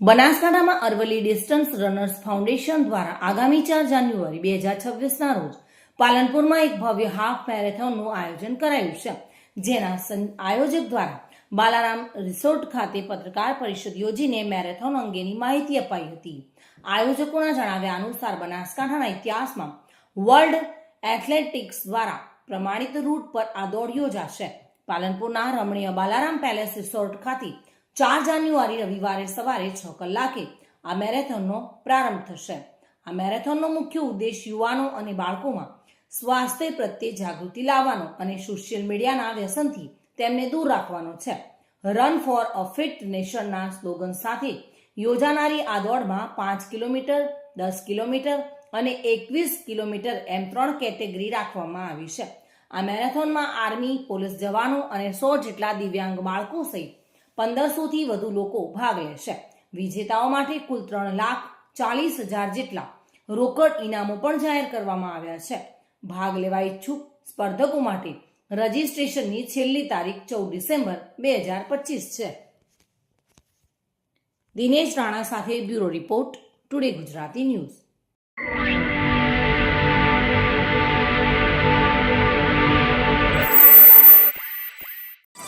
બનાસકાંઠામાં Aravalli distance runners foundation દ્વારા આગામી ચાર જાન્યુઆરી બે હજાર છવ્વીસના રોજ પાલનપુરમાં એક ભવ્ય હાફ મેરેથોનનું આયોજન કરાયું છે. જેના આયોજક દ્વારા બાલારામ રિસોર્ટ ખાતે પત્રકાર પરિષદ યોજીને મેરેથોન અંગેની માહિતી અપાઈ હતી. આયોજકોના જણાવ્યા અનુસાર બનાસકાંઠાના ઇતિહાસમાં વર્લ્ડ એથ્લેટિક્સ દ્વારા પ્રમાણિત રૂટ પર આ દોડ યોજાશે. પાલનપુરના રમણીય બાલારામ પેલેસ રિસોર્ટ ખાતે ચાર જાન્યુઆરી રવિવારે સવારે છ કલાકે આ મેરેથોનનો પ્રારંભ થશે. આ મેરેથોનનો મુખ્ય ઉદ્દેશ યુવાનો અને બાળકોમાં સ્વાસ્થ્ય પ્રત્યે જાગૃતિ લાવવાનો અને સોશિયલ મીડિયાના વ્યસનથી તેમને દૂર રાખવાનો છે. રન ફોર અ ફિટ નેશનના સ્લોગન સાથે યોજાનારી આ દોડમાં પાંચ કિલોમીટર, દસ કિલોમીટર અને એકવીસ કિલોમીટર એમ ત્રણ કેટેગરી રાખવામાં આવી છે. આ મેરેથોનમાં આર્મી, પોલીસ જવાનો અને સો જેટલા દિવ્યાંગ બાળકો સહિત પંદરસોથી વધુ લોકો ભાગ લેશે. વિજેતાઓ માટે કુલ ત્રણ લાખ ચાલીસ હજાર જેટલા રોકડ ઇનામો પણ જાહેર કરવામાં આવ્યા છે. ભાગ લેવા ઈચ્છુક સ્પર્ધકો માટે રજિસ્ટ્રેશનની છેલ્લી તારીખ ચૌદ ડિસેમ્બર બે હજાર પચીસ છે. દિનેશ રાણા સાથે bureau report, today Gujarati news.